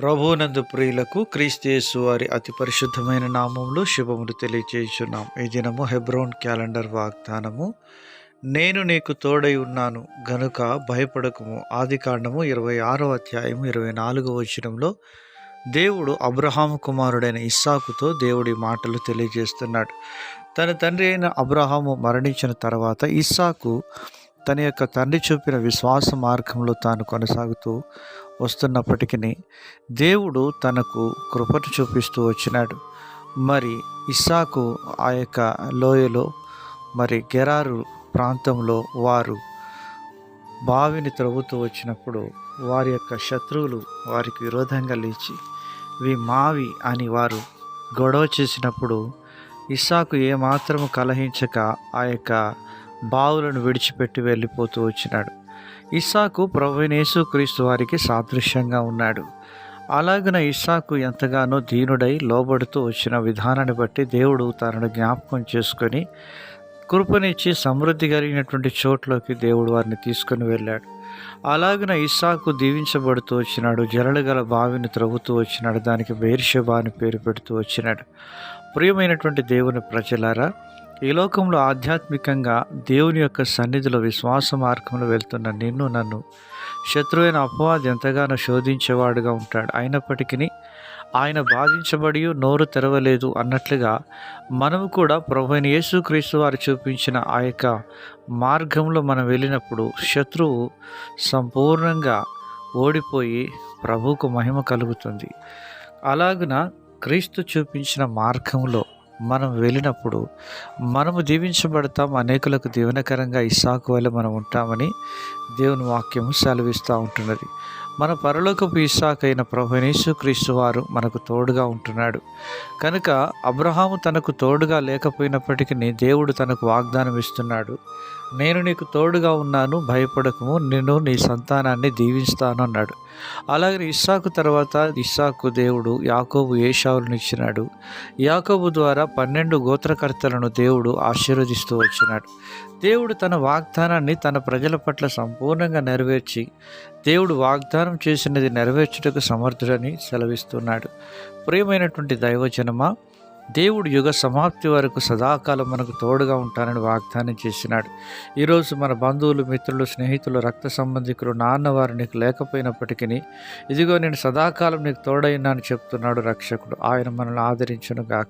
ప్రభునందు ప్రియులకు క్రీస్తు వారి అతి పరిశుద్ధమైన నామంలో శుభములు తెలియజేయుచున్నాం ఈ దినము హెబ్రోన్ క్యాలెండర్ వాగ్దానము. నేను నీకు తోడై ఉన్నాను గనుక భయపడకము. ఆది కాండము ఇరవై ఆరో అధ్యాయం ఇరవై నాలుగో వచనంలో దేవుడు అబ్రహాం కుమారుడైన ఇస్సాకుతో దేవుడి మాటలు తెలియజేస్తున్నాడు. తన తండ్రి అయిన అబ్రహాము మరణించిన తర్వాత ఇస్సాకు తన యొక్క తండ్రి చూపిన విశ్వాస మార్గంలో తాను కొనసాగుతూ వస్తున్నప్పటికీ దేవుడు తనకు కృపను చూపిస్తూ వచ్చినాడు. మరి ఇస్సాకు ఆ యొక్క లోయలో మరి గెరారు ప్రాంతంలో వారు బావిని త్రవ్వుతూ వచ్చినప్పుడు వారి యొక్క శత్రువులు వారికి విరోధంగా లేచి వి మావి అని వారు గొడవ చేసినప్పుడు ఇస్సాకు ఏమాత్రము కలహించక ఆ యొక్క బావులను విడిచిపెట్టి వెళ్ళిపోతూ వచ్చినాడు. ఇస్సాకు ప్రభునేసు క్రీస్తు వారికి సాదృశ్యంగా ఉన్నాడు. అలాగున ఇస్సాకు ఎంతగానో దీనుడై లోబడుతూ వచ్చిన విధానాన్ని బట్టి దేవుడు తనను జ్ఞాపకం చేసుకొని కృపనిచ్చి సమృద్ధి కలిగినటువంటి చోట్లోకి దేవుడు వారిని తీసుకొని వెళ్ళాడు. అలాగున ఇస్సాకు దీవించబడుతూ వచ్చినాడు జలలు గల బావిని త్రవ్వుతూ వచ్చినాడు దానికి బేర్షబా అని పేరు పెడుతూ వచ్చినాడు. ప్రియమైనటువంటి దేవుని ప్రజలారా ఈ లోకంలో ఆధ్యాత్మికంగా దేవుని యొక్క సన్నిధిలో విశ్వాస మార్గంలో వెళ్తున్న నిన్ను నన్ను శత్రువైన అపవాది ఎంతగానో శోధించేవాడుగా ఉంటాడు. అయినప్పటికీ ఆయన బాధించబడి నోరు తెరవలేదు అన్నట్లుగా మనము కూడా ప్రభుని యేసుక్రీస్తు వారు చూపించిన ఆ యొక్క మార్గంలో మనం వెళ్ళినప్పుడు శత్రువు సంపూర్ణంగా ఓడిపోయి ప్రభువుకు మహిమ కలుగుతుంది. అలాగున క్రీస్తు చూపించిన మార్గంలో మనం వెళ్ళినప్పుడు మనము దీవించబడతాం అనేకులకు దీవెనకరంగా ఇసాకు వల్ల మనం ఉంటామని దేవుని వాక్యము సెలవిస్తూ ఉంటున్నది. మన పరలోకపు ఇసాకైన ప్రభునేసు క్రీస్తు వారు మనకు తోడుగా ఉంటున్నాడు. కనుక అబ్రహాము తనకు తోడుగా లేకపోయినప్పటికీ దేవుడు తనకు వాగ్దానం ఇస్తున్నాడు. నేను నీకు తోడుగా ఉన్నాను భయపడకము నేను నీ సంతానాన్ని దీవిస్తాను అన్నాడు. అలాగే ఇస్సాకు తర్వాత ఇస్సాకు దేవుడు యాకోబు ఏషావులను ఇచ్చినాడు. యాకోబు ద్వారా పన్నెండు గోత్రకర్తలను దేవుడు ఆశీర్వదిస్తూ వచ్చినాడు. దేవుడు తన వాగ్దానాన్ని తన ప్రజల పట్ల సంపూర్ణంగా నెరవేర్చి దేవుడు వాగ్దానం చేసినది నెరవేర్చుటకు సమర్థుడని సెలవిస్తున్నాడు. ప్రియమైనటువంటి దైవజనమా దేవుడు యుగ సమాప్తి వరకు సదాకాలం మనకు తోడుగా ఉంటానని వాగ్దానం చేసినాడు. ఈరోజు మన బంధువులు మిత్రులు స్నేహితులు రక్త సంబంధికులు నాన్నవారు నీకు లేకపోయినప్పటికీ ఇదిగో నేను సదాకాలం నీకు తోడైనా అని చెప్తున్నాడు రక్షకుడు. ఆయన మనల్ని ఆదరించను గాక